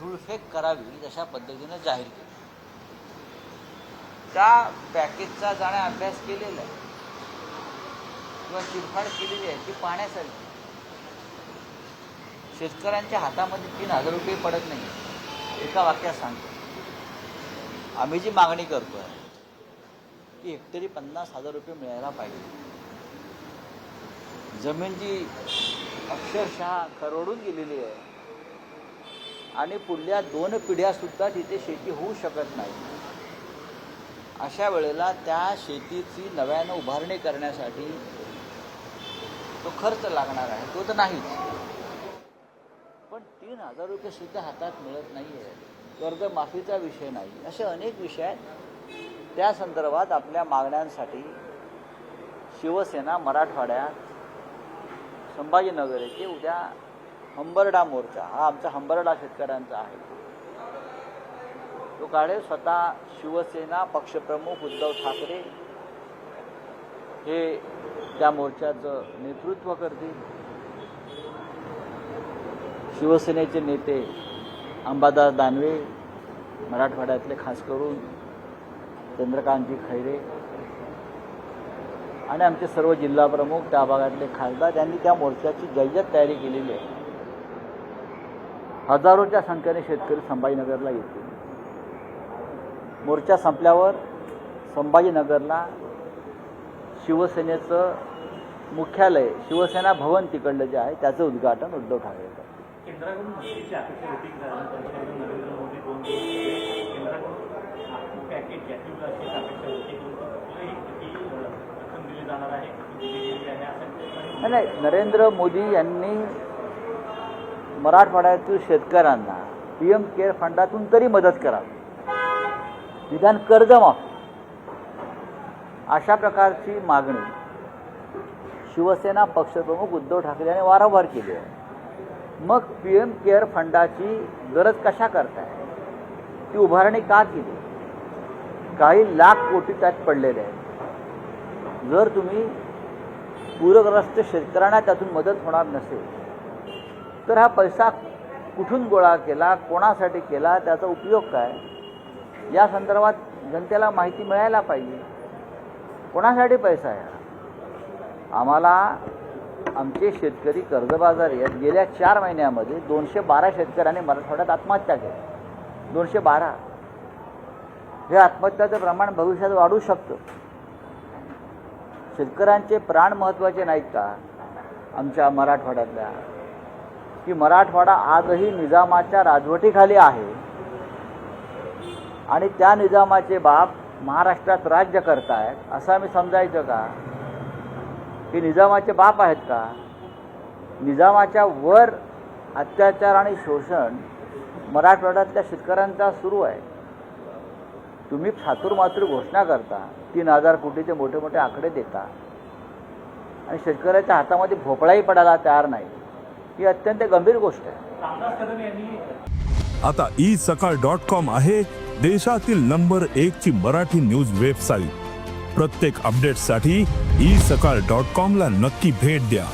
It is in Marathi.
धुळफेक करावी अशा पद्धतीनं जाहीर केली. त्या पॅकेजचा जाण्या अभ्यास केलेला आहे. किंवा चिरफाड केलेली आहे ती पाण्यासारखी. शेतकऱ्यांच्या हातामध्ये तीन हजार रुपये पडत नाही. एका वाक्यात सांगतो. आम्ही जी मागणी करतो आहे की हेक्टरी पन्नास हजार रुपये मिळायला पाहिजे. जमीन जी अक्षरशः खरवडून गेलेली आहे आणि पुढल्या दोन पिढ्यासुद्धा तिथे शेती होऊ शकत नाही. अशा वेळेला त्या शेतीची नव्यानं उभारणी करण्यासाठी तो खर्च लागणार आहे. तो तर नाहीच. पण तीन हजार रुपये सुद्धा हातात मिळत नाही आहे कर्जमाफीचा विषय नाही. असे अनेक विषय आहेत. त्या संदर्भात आपल्या मागण्यांसाठी शिवसेना मराठवाड्यात संभाजीनगर येथे उद्या हंबरडा मोर्चा हा आमचा हंबरडा शेतकऱ्यांचा आहे. तो काढेल स्वतः शिवसेना पक्षप्रमुख उद्धव ठाकरे हे त्या मोर्चाचं नेतृत्व करतील. शिवसेनेचे नेते अंबादास दानवे मराठवाड्यातले खास करून चंद्रकांतजी खैरे आणि आमचे सर्व जिल्हाप्रमुख त्या भागातले खासदार यांनी त्या मोर्चाची जय्यत तयारी केलेली आहे. हजारोच्या संख्येने शेतकरी संभाजीनगरला येतील. मोर्चा संपल्यावर संभाजीनगरला शिवसेनेचं मुख्यालय शिवसेना भवन तिकडलं जे आहे त्याचं उद्घाटन उद्धव ठाकरे नाही नरेंद्र मोदी यांनी मराठवाड्यातील शेतकऱ्यांना पी एम केअर फंडातून तरी मदत करावी निदान कर्जमाफी अशा प्रकारची मागणी शिवसेना पक्षप्रमुख उद्धव ठाकरे यांनी वारंवार केली आहे. मग पी एम केअर फंडाची गरज कशा करताय? ती उभारणी का केली? काही लाख कोटी त्यात पडलेले आहेत. जर तुम्ही पूरग्रस्त शेतकऱ्यांना त्यातून मदत होणार नसेल तर हा पैसा कुठून गोळा केला कोणासाठी केला त्याचा उपयोग काय? या संदर्भात जनतेला माहिती मिळायला पाहिजे. कोणासाठी पैसा आहे आम्हाला आमचे शेतकरी कर्जबाजारी आहेत. गेल्या चार महिन्यामध्ये दोनशे बारा शेतकऱ्यांनी मराठवाड्यात आत्महत्या केल्या दोनशे बारा. हे आत्महत्याचं प्रमाण भविष्यात वाढू शकतं. शेतकऱ्यांचे प्राण महत्त्वाचे नाहीत का? आमच्या मराठवाड्यातल्या की मराठवाडा आजही निजामाच्या राजवटीखाली आहे. आणि त्या निजामाचे बाप महाराष्ट्रात राज्य करतायत असं आम्ही समजायचं का? की निजामाचे बाप आहेत का? निजामाच्या वर अत्याचार आणि शोषण मराठवाड्यातल्या शेतकऱ्यांचा सुरू आहे. तुम्ही मात्र घोषणा करता तीन हजार कोटीचे मोठे मोठे आकडे देता. आणि शेतकऱ्याच्या हातामध्ये भोपळाही पडायला तयार नाही. ही अत्यंत गंभीर गोष्ट आहे. आता ई सकाळ डॉट कॉम आहे देशातील नंबर एक ची मराठी न्यूज वेबसाईट प्रत्येक अपडेटसाठी ई सकाळ डॉट कॉम ला नक्की भेट द्या.